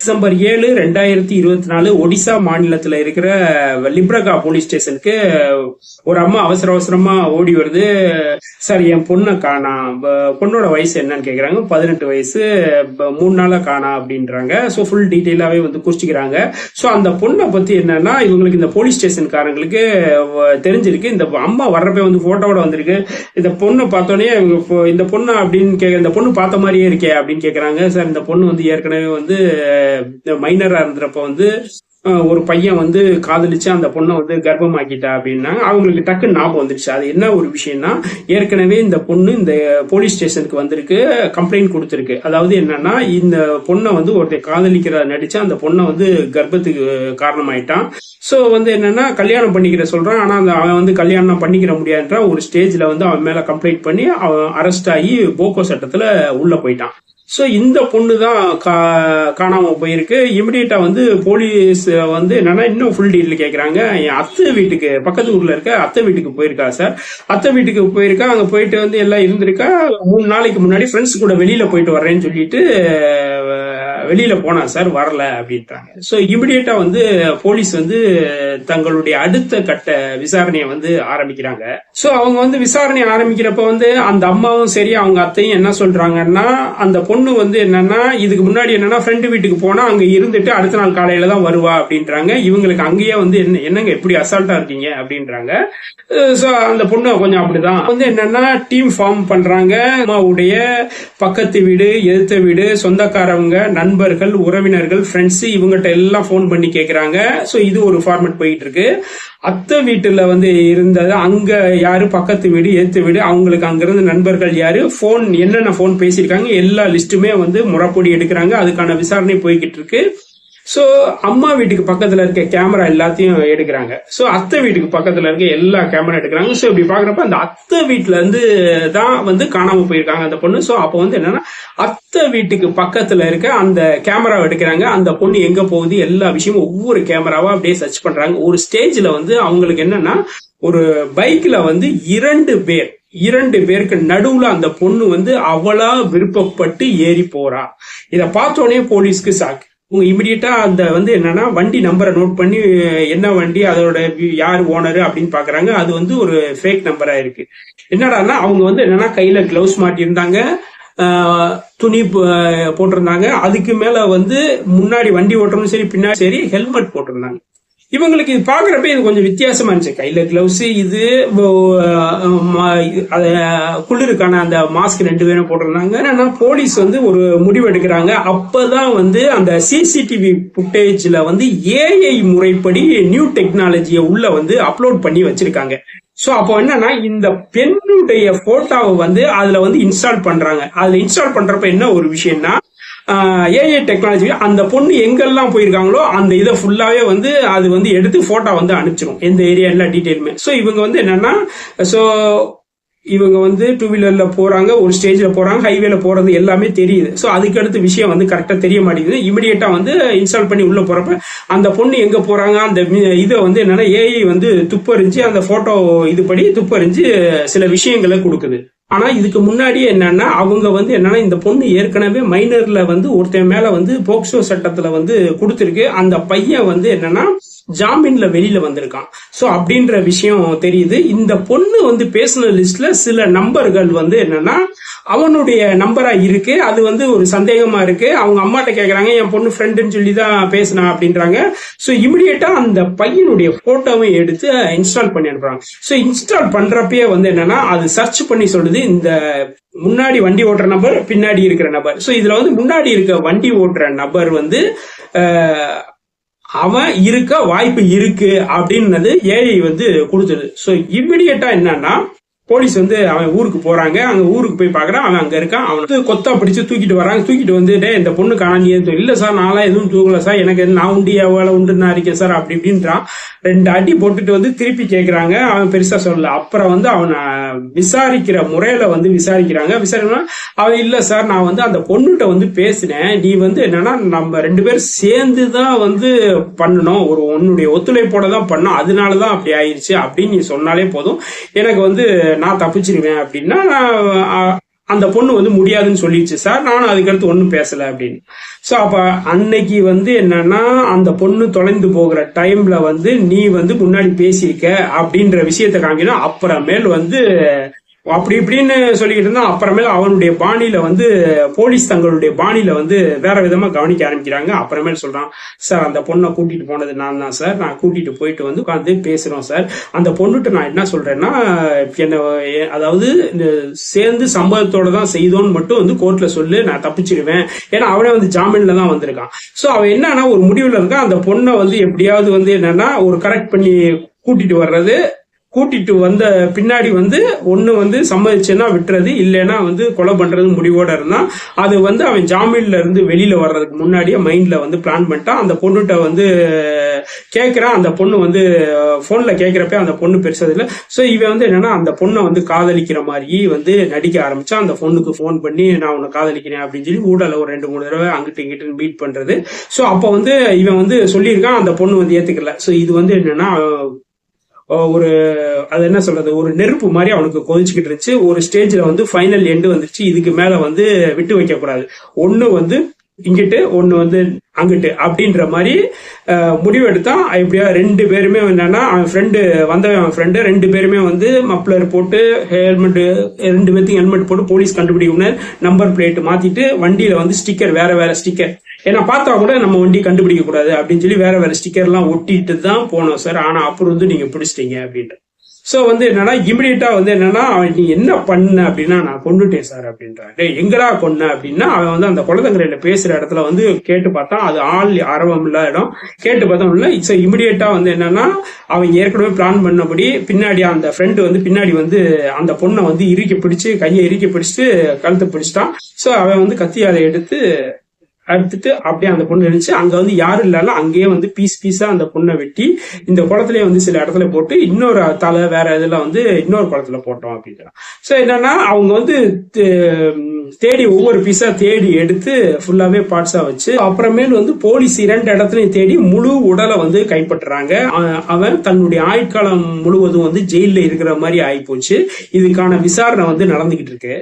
December ஏழு ரெண்டாயிரத்தி இருபத்தி நாலு ஒடிசா மாநிலத்துல இருக்கிற லிப்ரகா போலீஸ் ஸ்டேஷனுக்கு ஒரு அம்மா அவசர அவசரமா ஓடி வருது. சார் என் பொண்ணை காணா பொண்ணோட வயசு என்னன்னு கேக்குறாங்க. பதினெட்டு வயசு மூணு நாளா காணா அப்படின்றாங்க. ஸோ ஃபுல் டீட்டெயிலாவே வந்து குறிச்சிக்கிறாங்க. ஸோ அந்த பொண்ணை பத்தி என்னன்னா இவங்களுக்கு இந்த போலீஸ் ஸ்டேஷன்காரங்களுக்கு வ- தெரிஞ்சிருக்கு. இந்த அம்மா வர்றப்ப வந்து போட்டோட வந்திருக்கு. இந்த பொண்ணை பார்த்தோன்னே இவங்க இந்த பொண்ணு அப்படின்னு கே இந்த பொண்ணு பார்த்த மாதிரியே இருக்கே அப்படின்னு கேக்குறாங்க. சார் இந்த பொண்ணு வந்து ஏற்கனவே வந்து மைனரா இருந்தப்ப வந்து ஒரு பையன் வந்து காதலிச்சு அந்த பொண்ணை வந்து கர்ப்பமாக்கிட்டா அப்படின்னா அவங்களுக்கு டக்குன்னு ஞாபகம் வந்துருச்சு. அது என்ன ஒரு விஷயம்னா ஏற்கனவே இந்த பொண்ணு இந்த போலீஸ் ஸ்டேஷனுக்கு வந்திருக்கு கம்ப்ளைண்ட் கொடுத்துருக்கு. அதாவது என்னன்னா இந்த பொண்ணை வந்து ஒருத்தர் காதலிக்கிற நடிச்சு அந்த பொண்ணை வந்து கர்ப்பத்துக்கு காரணமாயிட்டான். ஸோ வந்து என்னன்னா கல்யாணம் பண்ணிக்கிற சொல்றான். ஆனா அந்த அவன் வந்து கல்யாணம் பண்ணிக்கிற முடியாதுன்ற ஒரு ஸ்டேஜ்ல வந்து அவன் மேல கம்ப்ளைண்ட் பண்ணி அவன் அரெஸ்ட் ஆகி போக்கோ சட்டத்துல உள்ள போயிட்டான். ஸோ இந்த பொண்ணு தான் கா காணாமல் போயிருக்கு. இமிடியேட்டாக வந்து போலீஸ் வந்து என்னன்னா இன்னும் ஃபுல் டீட்டெயில் கேட்குறாங்க என் அத்தை வீட்டுக்கு பக்கத்து ஊர்ல இருக்க அத்தை வீட்டுக்கு போயிருக்கா சார் அத்தை வீட்டுக்கு போயிருக்கா அங்க போயிட்டு வந்து எல்லாம் இருந்திருக்கா. மூணு நாளைக்கு முன்னாடி ஃப்ரெண்ட்ஸ் கூட வெளியில போயிட்டு வர்றேன்னு சொல்லிட்டு வெளியில போனா சார் வரல அப்படின்றாங்க. ஸோ இமிடியேட்டா வந்து போலீஸ் வந்து தங்களுடைய அடுத்த கட்ட விசாரணையை வந்து ஆரம்பிக்கிறாங்க. ஸோ அவங்க வந்து விசாரணை ஆரம்பிக்கிறப்ப வந்து அந்த அம்மாவும் சரி அவங்க அத்தையும் என்ன சொல்றாங்கன்னா அந்த பொண்ணு வந்து என்னன்னா இதுக்கு முன்னாடி என்னன்னா ஃப்ரெண்டு வீட்டுக்கு போனா அங்க இருந்துட்டு அடுத்த நாள் காலையில தான் வருவா அப்படின்றாங்க. இவங்களுக்கு அங்கேயே வந்து என்ன என்னங்க எப்படி அசால்ட்டா இருக்கீங்க? அப்படின்றாங்க. ஸோ அந்த பொண்ணு கொஞ்சம் அப்படிதான். வந்து என்னன்னா டீம் ஃபார்ம் பண்றாங்க. அம்மாவுடைய பக்கத்து வீடு எதிர்த்த வீடு சொந்தக்காரவங்க நண்பர்கள் உறவினர்கள் ஃப்ரெண்ட்ஸ் இவங்ககிட்ட எல்லாம் ஃபோன் பண்ணி கேட்குறாங்க ஸோ இது ஒரு ஃபார்மேட் போயிட்டு இருக்கு அத்தை வீட்டில் வந்து இருந்தது அங்க யாரு பக்கத்து வீடு ஏற்று வீடு அவங்களுக்கு அங்கிருந்து நண்பர்கள் யாரு ஃபோன் என்னென்ன ஃபோன் பேசியிருக்காங்க எல்லா லிஸ்ட்டுமே வந்து முறைப்படி எடுக்கிறாங்க. அதுக்கான விசாரணை போய்கிட்டு இருக்கு ஸோ அம்மா வீட்டுக்கு பக்கத்துல இருக்க கேமரா எல்லாத்தையும் எடுக்கிறாங்க. ஸோ அத்தை வீட்டுக்கு பக்கத்துல இருக்க எல்லா கேமரா எடுக்கிறாங்க. ஸோ இப்படி பாக்குறப்ப அந்த அத்தை வீட்டிலேருந்து தான் வந்து காணாம போயிருக்காங்க அந்த பொண்ணு. ஸோ அப்போ வந்து என்னன்னா அத்தை வீட்டுக்கு பக்கத்துல இருக்க அந்த கேமராவை எடுக்கிறாங்க. அந்த பொண்ணு எங்க போகுது எல்லா விஷயமும் ஒவ்வொரு கேமராவா அப்படியே சர்ச் பண்றாங்க. ஒரு ஸ்டேஜ்ல வந்து அவங்களுக்கு என்னன்னா ஒரு பைக்ல வந்து இரண்டு பேர் இரண்டு பேருக்கு நடுவுல அந்த பொண்ணு வந்து அவளா விருப்பப்பட்டு ஏறி போறா. இத பார்த்தோன்னே போலீஸ்க்கு சாக்கு உங்க இமிடியட்டா அந்த வந்து என்னன்னா வண்டி நம்பரை நோட் பண்ணி என்ன வண்டி அதோட யார் ஓனர் அப்படின்னு பாக்குறாங்க. அது வந்து ஒரு ஃபேக் நம்பரா இருக்கு. என்னடான்னா அவங்க வந்து என்னன்னா கையில கிளவுஸ் மாட்டியிருந்தாங்க. துணி போட்டிருந்தாங்க. அதுக்கு மேல வந்து முன்னாடி வண்டி ஓட்டுறதும் சரி பின்னாடி சரி ஹெல்மெட் போட்டிருந்தாங்க. இவங்களுக்கு இது பாக்குறப்ப இது கொஞ்சம் வித்தியாசமா இருந்துச்சு. கையில கிளவுஸ் இது குளிருக்கான அந்த மாஸ்க் ரெண்டு பேரும் போட்டிருந்தாங்க. ஆனா போலீஸ் வந்து ஒரு முடிவு எடுக்கிறாங்க. அப்பதான் வந்து அந்த சிசிடிவி ஃபுட்டேஜில் வந்து ஏஐ முறைப்படி நியூ டெக்னாலஜியை உள்ள வந்து அப்லோட் பண்ணி வச்சிருக்காங்க. சோ அப்போ என்னன்னா இந்த பெண்ணுடைய போட்டோவை வந்து அதுல வந்து இன்ஸ்டால் பண்றாங்க. அதுல இன்ஸ்டால் பண்றப்ப என்ன ஒரு விஷயம்னா ஏஐ டெக்னாலஜி அந்த பொண்ணு எங்கெல்லாம் போயிருக்காங்களோ அந்த இதை ஃபுல்லாகவே வந்து அது வந்து எடுத்து ஃபோட்டோ வந்து அனுப்பிச்சிடும் எந்த ஏரியா எல்லா டீட்டெயிலுமே ஸோ இவங்க வந்து என்னன்னா ஸோ இவங்க வந்து டூ வீலரில் போகிறாங்க ஒரு ஸ்டேஜில் போகிறாங்க ஹைவேல போகிறது எல்லாமே தெரியுது. ஸோ அதுக்கடுத்து விஷயம் வந்து கரெக்டாக தெரிய மாட்டேங்குது. இமிடியேட்டாக வந்து இன்ஸ்டால் பண்ணி உள்ளே போகிறப்ப அந்த பொண்ணு எங்கே போகிறாங்க அந்த இதை வந்து என்னென்னா ஏஐ வந்து துப்பறிஞ்சு அந்த ஃபோட்டோ இது படி துப்பறிஞ்சு சில விஷயங்களை கொடுக்குது. ஆனா இதுக்கு முன்னாடி என்னன்னா அவங்க வந்து என்னன்னா இந்த பொண்ணு ஏற்கனவே மைனர்ல வந்து ஒருத்தன் மேல வந்து போக்சோ சட்டத்துல வந்து கொடுத்துருக்கு. அந்த பையன் வந்து என்னன்னா ஜாமீன்ல வெளியில வந்திருக்கான். ஸோ அப்படின்ற விஷயம் தெரியுது. இந்த பொண்ணு வந்து பேசின லிஸ்ட்ல சில நம்பர்கள் வந்து என்னன்னா அவனுடைய நம்பரா இருக்கு. அது வந்து ஒரு சந்தேகமா இருக்கு. அவங்க அம்மாட்ட கேக்குறாங்க என் பொண்ணு ஃப்ரெண்டுன்னு சொல்லி தான் பேசினா அப்படின்றாங்க. ஸோ இமிடியேட்டா அந்த பையனுடைய போட்டோவை எடுத்து இன்ஸ்டால் பண்ணி அனுப்புறாங்க. ஸோ இன்ஸ்டால் பண்றப்பயே வந்து என்னன்னா அது சர்ச் பண்ணி சொல்லுது இந்த முன்னாடி வண்டி ஓட்டுற நபர் பின்னாடி இருக்கிற நபர். ஸோ இதுல வந்து முன்னாடி இருக்க வண்டி ஓட்டுற நபர் வந்து அவன் இருக்க வாய்ப்பு இருக்கு அப்படின்னது ஏஐ வந்து கொடுத்தது. ஸோ இம்மிடியட்டா என்னன்னா போலீஸ் வந்து அவன் ஊருக்கு போறாங்க. அங்க ஊருக்கு போய் பாக்குறான் அவன் அங்க இருக்கான். அவன் வந்து கொத்தா பிடிச்சு தூக்கிட்டு வராங்க தூக்கிட்டு வந்து டே இந்த பொண்ணு காணாம இல்ல சார் நான்லாம் எதுவும் தூக்கல சார். எனக்கு நான் உண்டு எவ்வளவு உண்டு நான் இருக்கேன் சார். அப்படி இப்படின்றான். ரெண்டு அடி போட்டுட்டு வந்து திருப்பி கேக்குறாங்க. அவன் பெருசா சொல்லல. அப்புறம் வந்து அவனை விசாரிக்கிற முறையில வந்து விசாரிக்கிறாங்க. விசாரிக்கணும் அவன் இல்ல சார் நான் வந்து அந்த பொண்ணுகிட்ட வந்து பேசினேன். நீ வந்து என்னன்னா நம்ம ரெண்டு பேரும் சேர்ந்து தான் வந்து பண்ணணும். ஒரு உன்னுடைய ஒத்துழைப்போட தான் பண்ணோம். அதனால தான் அப்படி ஆயிடுச்சு அப்படின்னு நீ சொன்னாலே போதும். எனக்கு வந்து நான் தப்பிச்சிருவேன் அப்படின்னா நான், அந்த பொண்ணு வந்து முடியாதுன்னு சொல்லிடுச்சு சார் நானும் அதுக்கடுத்து ஒன்றும் பேசல அப்படின்னு. ஸோ அப்ப அன்னைக்கு வந்து என்னன்னா அந்த பொண்ணு தொலைந்து போகிற டைம்ல வந்து நீ வந்து முன்னாடி பேசியிருக்க அப்படின்ற விஷயத்தை காமிக்கணும். அப்புறமேல் வந்து அப்படி இப்படின்னு சொல்லிக்கிட்டு இருந்தா அப்புறமேல அவனுடைய பாணியில வந்து போலீஸ் தங்களுடைய பாணியில வந்து வேற விதமா கவனிக்க ஆரம்பிக்கிறாங்க. அப்புறமேல சொல்றான் சார் அந்த பொண்ணை கூட்டிட்டு போனது நான் தான் சார். நான் கூட்டிட்டு போயிட்டு வந்து உட்காந்து பேசுறோம் சார். அந்த பொண்ணுகிட்ட நான் என்ன சொல்றேன்னா என்ன அதாவது இந்த சேர்ந்து சம்பவத்தோட தான் செய்தோன்னு மட்டும் வந்து கோர்ட்ல சொல்லு நான் தப்பிச்சிடுவேன். ஏன்னா அவனே வந்து ஜாமீன்ல தான் வந்திருக்கான். சோ அவன் என்னன்னா ஒரு முடிவுல இருக்கா அந்த பொண்ணை வந்து எப்படியாவது வந்து என்னன்னா ஒரு கரெக்ட் பண்ணி கூட்டிட்டு வர்றது கூட்டிட்டு வந்த பின்னாடி வந்து ஒண்ணு வந்து சம்மதிச்சுன்னா விட்டுறது இல்லைன்னா வந்து கொலை பண்றது முடிவோட இருந்தா அது வந்து அவன் ஜாமீன்ல இருந்து வெளியில வர்றதுக்கு முன்னாடியே மைண்ட்ல வந்து பிளான் பண்ணிட்டான். அந்த பொண்ணுகிட்ட வந்து கேட்கிறான் அந்த பொண்ணு வந்து போன்ல கேட்கிறப்ப அந்த பொண்ணு பெருசது ஸோ இவன் வந்து என்னன்னா அந்த பொண்ணை வந்து காதலிக்கிற மாதிரி வந்து நடிக்க ஆரம்பிச்சா அந்த பொண்ணுக்கு ஃபோன் பண்ணி நான் உன்னை காதலிக்கிறேன் அப்படின்னு சொல்லி ஊடல ஒரு ரெண்டு மூணு தடவை அங்கிட்டு இங்கிட்டு மீட் பண்றது. ஸோ அப்போ வந்து இவன் வந்து சொல்லியிருக்கான் அந்த பொண்ணு வந்து ஏத்துக்கல. ஸோ இது வந்து என்னன்னா ஒரு அது என்ன சொல்றது ஒரு நெருப்பு மாதிரி அவனுக்கு கொதிச்சுக்கிட்டு இருந்துச்சு. ஒரு ஸ்டேஜ்ல வந்து ஃபைனல் எண்டு வந்துருச்சு. இதுக்கு மேல வந்து விட்டு வைக்க கூடாது ஒன்னு வந்து இங்கிட்டு ஒன்று வந்து அங்கிட்டு அப்படின்ற மாதிரி முடிவெடுத்தான் எப்படியா இப்படியா ரெண்டு பேருமே என்னன்னா அவன் ஃப்ரெண்டு வந்தவன் அவன் ஃப்ரெண்டு ரெண்டு பேருமே வந்து மப்ளர் போட்டு ஹெல்மெட் ரெண்டு பேர்த்தையும் ஹெல்மெட் போட்டு போலீஸ் கண்டுபிடிக்கணும் நம்பர் பிளேட் மாத்திட்டு வண்டியில வந்து ஸ்டிக்கர் வேற வேற ஸ்டிக்கர் ஏன்னா பார்த்தா கூட நம்ம வண்டி கண்டுபிடிக்க கூடாது அப்படின்னு சொல்லி வேற வேற ஸ்டிக்கர்லாம் ஒட்டிட்டு தான் போனோம் சார். ஆனா அப்புறம் வந்து நீங்க பிடிச்சிட்டீங்க அப்படின்ட்டு. ஸோ வந்து என்னன்னா இமிடியட்டா வந்து என்னன்னா அவன் நீ என்ன பண்ண அப்படின்னா நான் கொண்டுட்டேன் சார் அப்படின்றான் டே எங்கடா கொன்ன அப்படின்னா அவன் வந்து அந்த குளத்தங்கரையில பேசுற இடத்துல வந்து கேட்டு பார்த்தா அது ஆள் ஆர்வம் இல்ல இடம். கேட்டு பார்த்தா இல்லை. ஸோ இமிடியட்டா வந்து என்னன்னா அவன் ஏற்கனவே பிளான் பண்ணபடி பின்னாடி அந்த ஃப்ரெண்டு வந்து பின்னாடி வந்து அந்த பொண்ணை வந்து இறுக்கி பிடிச்சு கையை இறுக்கி பிடிச்சிட்டு கழுத்து பிடிச்சிட்டான். ஸோ அவன் வந்து கத்தியால எடுத்து அறுத்துட்டு அப்படியே அந்த பொண்ணு இருந்துச்சு அங்க வந்து யாரும் இல்லாம அங்கேயே வந்து பீஸ் பீஸா அந்த பொண்ணை வெட்டி இந்த குளத்திலேயே வந்து சில இடத்துல போட்டு இன்னொரு தலை வேற இதுல வந்து இன்னொரு குளத்துல போட்டோம் அப்படின்றான் சோ என்னன்னா அவங்க வந்து தேடி ஒவ்வொரு பீஸா தேடி எடுத்து ஃபுல்லாவே பார்ட்ஸா வச்சு அப்புறமேல் வந்து போலீஸ் இரண்டு இடத்துலையும் தேடி முழு உடலை வந்து கைப்பற்றுறாங்க. அவன் தன்னுடைய ஆயுட்காலம் முழுவதும் வந்து ஜெயில இருக்கிற மாதிரி ஆயிப்போச்சு. இதுக்கான விசாரணை வந்து நடந்துகிட்டு இருக்கு.